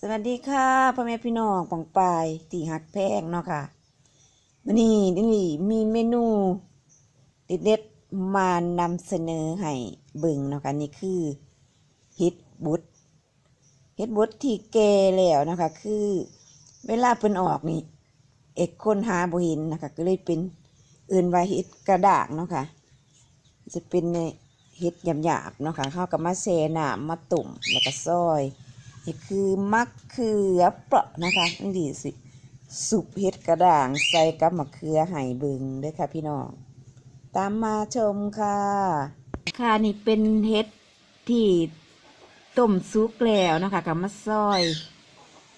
สวัสดีค่ะพ่อแม่พี่น้องปองปายตีหักแพงเนาะค่ะวันนี้นี่มีเมนูเด็ดๆมานำเสนอให้เบิ่งเนาะค่ะนี่คือเฮ็ดบุตเฮ็ดบุตที่แก่แล้วนะคะคือเวลาเพิ่นออกนี่เอกคนหาบ่เห็นนะคะก็เลยเป็นเอื่นว่าเฮ็ดกระดากเนาะค่ะจะเป็นในเฮ็ดหยาบๆเนาะค่ะเข้าก็มาแช่น้ำมาตุ่มแล้วก็ซอย นี่คือมะเขือเปราะนะคะนี่ดีสิสุปเห็ดกระด่างใส่กับมะเขือไห่บิงด้วยค่ะพี่น้อง ตามมาชมค่ะ ค่ะนี่เป็นเห็ดที่ต้มซุกแล้วนะคะกับมะซอย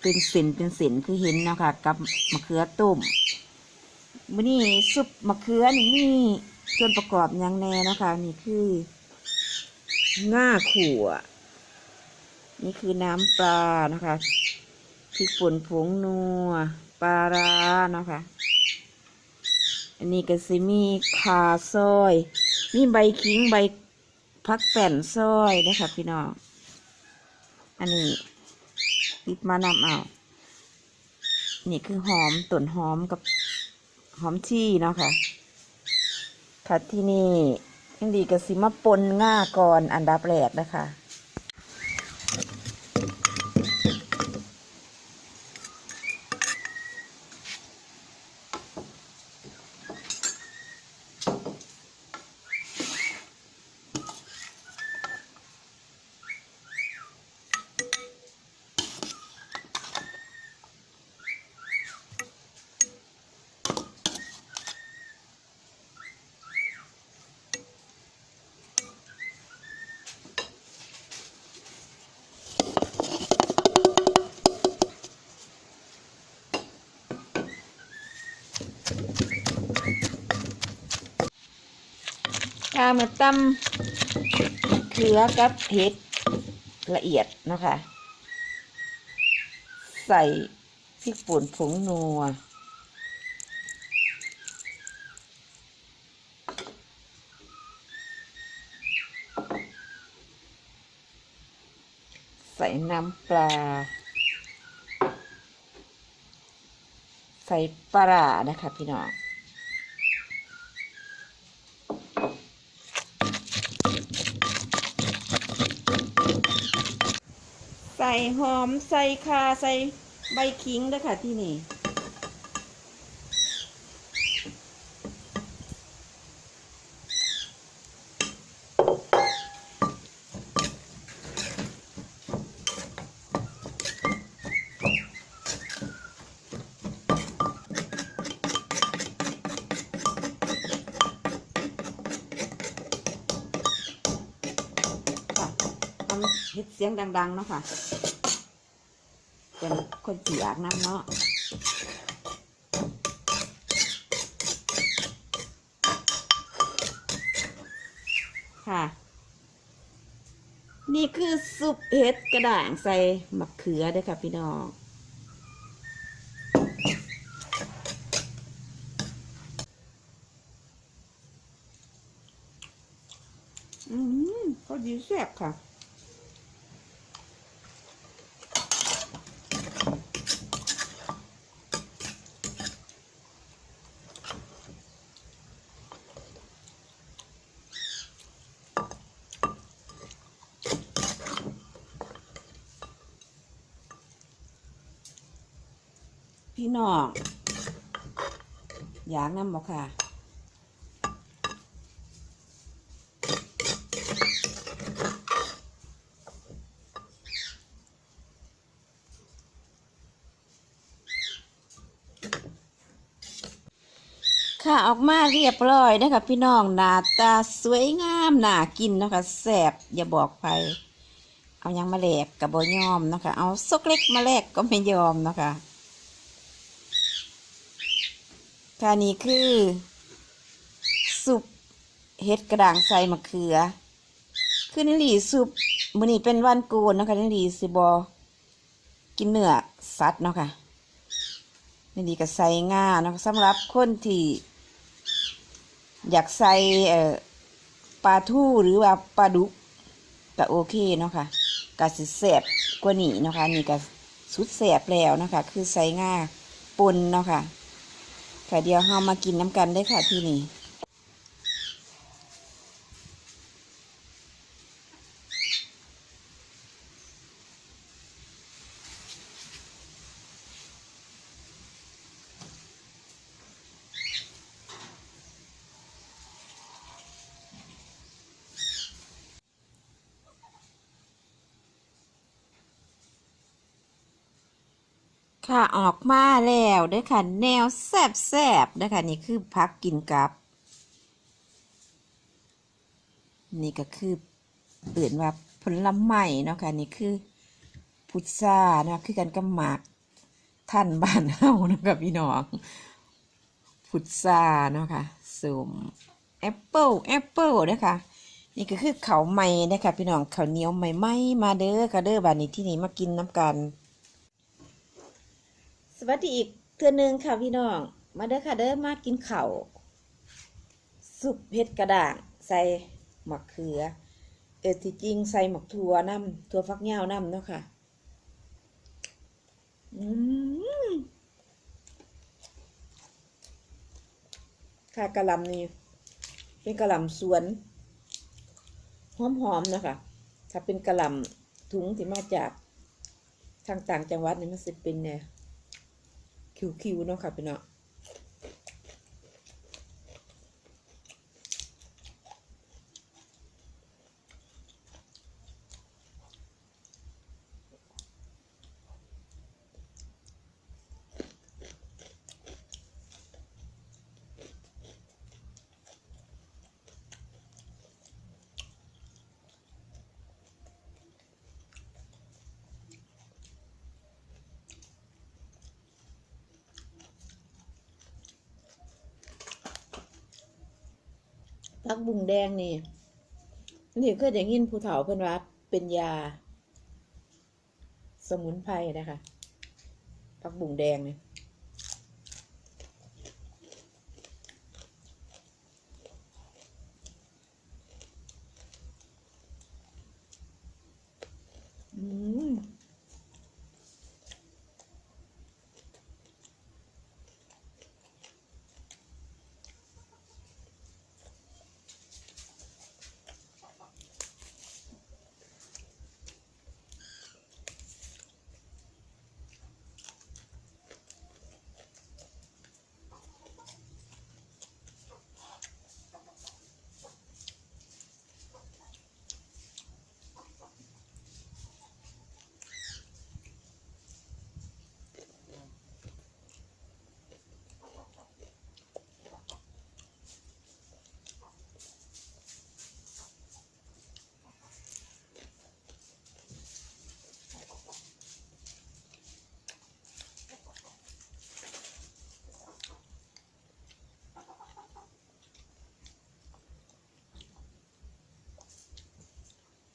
เป็นเส้นเป็นเส้นคือเห็นนะคะกับมะเขือต้มมื้อนี้ซุปมะเขือนี่มีส่วนประกอบอย่างแน่นะคะนี่คือง่าขั่ว นี่คือน้ำปลานะคะพริกป่นผงนัวปลาร้าเนาะคะ อันนี้ก็สิมีขาซอย มีใบขิงใบพักแป่นซอยนะคะพี่น้อง อันนี้ปิดมานำเอา นี่คือหอมต้นหอมกับหอมชี่เนาะค่ะค่ะที่นี่ยังดีกับสิมาปนง่าก่อนอันดับแรกนะคะ้ามาตำเขือกับเห็ดละเอียดนะคะ ใส่พริกป่นผงนัวใส่น้ำปลา ใส่ปลาร้านะคะพี่น้อง ใส่หอมใส่คาใส่ใบขิงด้วยค่ะที่นี่ ฮ็ดเสียงดัง ๆ เนาะค่ะเป็นคนเสียกน้ำเนาะค่ะ นี่คือซุปเห็ดกระด่างใส่มะเขือด้วยค่ะพี่น้องอืมพอดีแซ่บค่ะ พี่น้องอยากนำบอกค่ะค่ะออกมาเรียบร้อยนะคะพี่น้องหน้าตาสวยงามน่ากินนะคะแซบอย่าบอกใครเอายังมาแลกกับบยอมนะคะเอาซกเล็กมาแลกก็ไม่ยอมนะคะ ค่ะนี่คือสุปเห็ดกระด่างใส่มะเขือ คือนิลีสุปมื้อนี้เป็นวันโกนนะคะนิลีสิบอกินเนื้อสัตว์เนาะค่ะนี่ดีก็ใส่ง่าเนาะสำหรับคนที่อยากใส่เอ่อปลาทูหรือว่าปลาดุกก็โอเคเนาะค่ะก็สิแซ่บกว่านี้เนาะค่ะนี่ก็สุดแสบแล้วนะคะคือใส่ง่าปนเนาะค่ะ ค่ะเดี๋ยวเรามากินน้ำกันได้ค่ะที่นี่ ค่ะออกมาแล้วเด้วยค่ะ แนวแซบแซบเด้วยค่ะนี่คือพักกินกับ นี่ก็คือเอื่นว่าผลไม้เนาะค่ะนี่คือพุทราเนาะคือกันกับหมากท่านบ้านเฮาเนาะค่ะพี่น้องพุทราเนาะค่ะส้มแอปเปิลแอปเปิลเด้อค่ะนี่ก็คือเขาใหม่เด้อค่ะพี่น้องเขาเหนียวใหม่ๆมาเด้อค่ะเด้อบัดนี้ที่นี่มากินน้ำกัน สวัสดีอีกเทือหนึ่งค่ะพี่น้อง มาเด้อค่ะเด้อมากินเข้าสุปเห็ดกระด่างใส่หมักเขือ เออที่จริงใส่หมักถั่วน้ำถั่วฟักยาวน้ำเนาะค่ะอืมค่ะกะลำนี่เป็นกระลำสวนหอมๆนะคะถ้าเป็นกระลำถุงที่มาจากทางต่างจังหวัดนี่มันจะเป็นเนี่ย คิวๆเนาะค่ะพี่เนาะ พักบุงแดงนี่ นี่ก็อย่างยินผู้เฒ่าเพิ่นว่าเป็นยา สมุนไพรนะคะพักบุงแดงเนี่ยม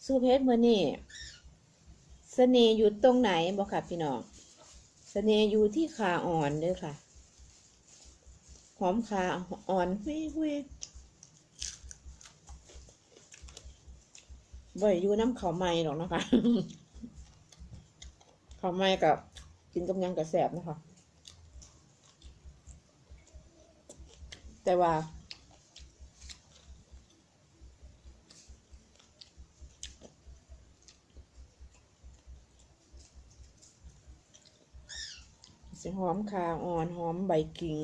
สู้เพชรมือนี่เสน่ห์อยู่ตรงไหนบอกค่ะพี่น้องเสน่ห์อยู่ที่ขาอ่อนเด้อค่ะ หอมขาอ่อนหุยหุยบ่อยอยู่น้ำเขาไม้หรอกนะคะเขาไม้กับกินกับยังกับแสบนะคะ แต่ว่า สิหอมคาอ่อนหอมใบกิ่ง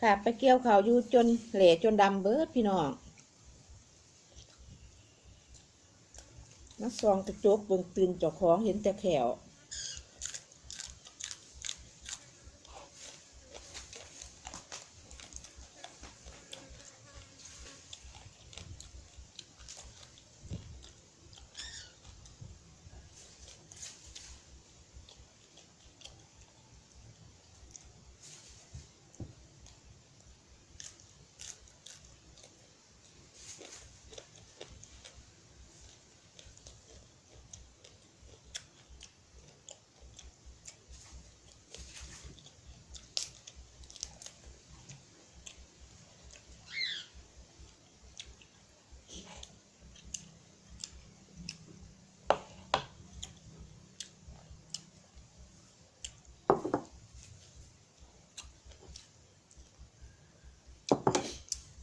ค่ะไปเกี่ยวเขาอยู่จนเหล่จนดำเบิดพี่น้องมาซองกระจกเบิ่งตื่นเจ้าของเห็นแต่แขว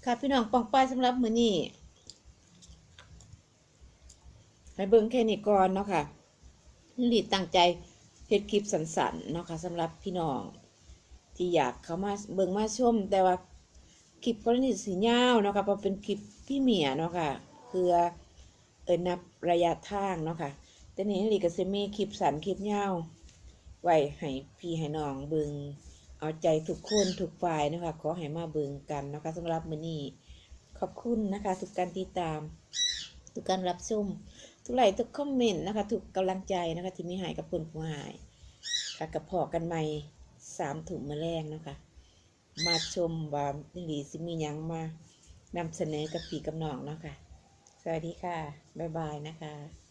ค่ะพี่น้องปองป้ายสำหรับมือนี้ให้เบิ่งแค่นี้ก่อนเนาะค่ะลิลิตั้งใจเฮ็ดคลิปสั้นๆเนาะค่ะสำหรับพี่น้อง ที่อยากเข้ามาเบิ่งมาชม แต่ว่าคลิปกรณีสียาเนาะค่ะเพราะเป็นคลิปพี่เมียเนาะค่ะเพื่อเอินนับระยะทางเนาะค่ะแต่นี้ลิก็สิมีคลิปสันคลิปยาไว้ให้พี่ให้น้องเบิ่ง เอาใจทุกคนทุกฝ่ายนะคะขอให้มาเบิงกันนะคะสำหรับมือนี้ขอบคุณนะคะ ทุกการติดตาม ทุกการรับชมทุกไลค์ทุกคอมเมนต์นะคะ ทุกกำลังใจนะคะ ที่มีใหายกับคนผู้หายค่ะกับพอกันใหม่สามถุงมาแรงนะคะ มาชมว่านิลีสิมียังมานำเสนอกับพี่กับน้องเนาะคะสวัสดีค่ะ บ๊ายบายนะคะ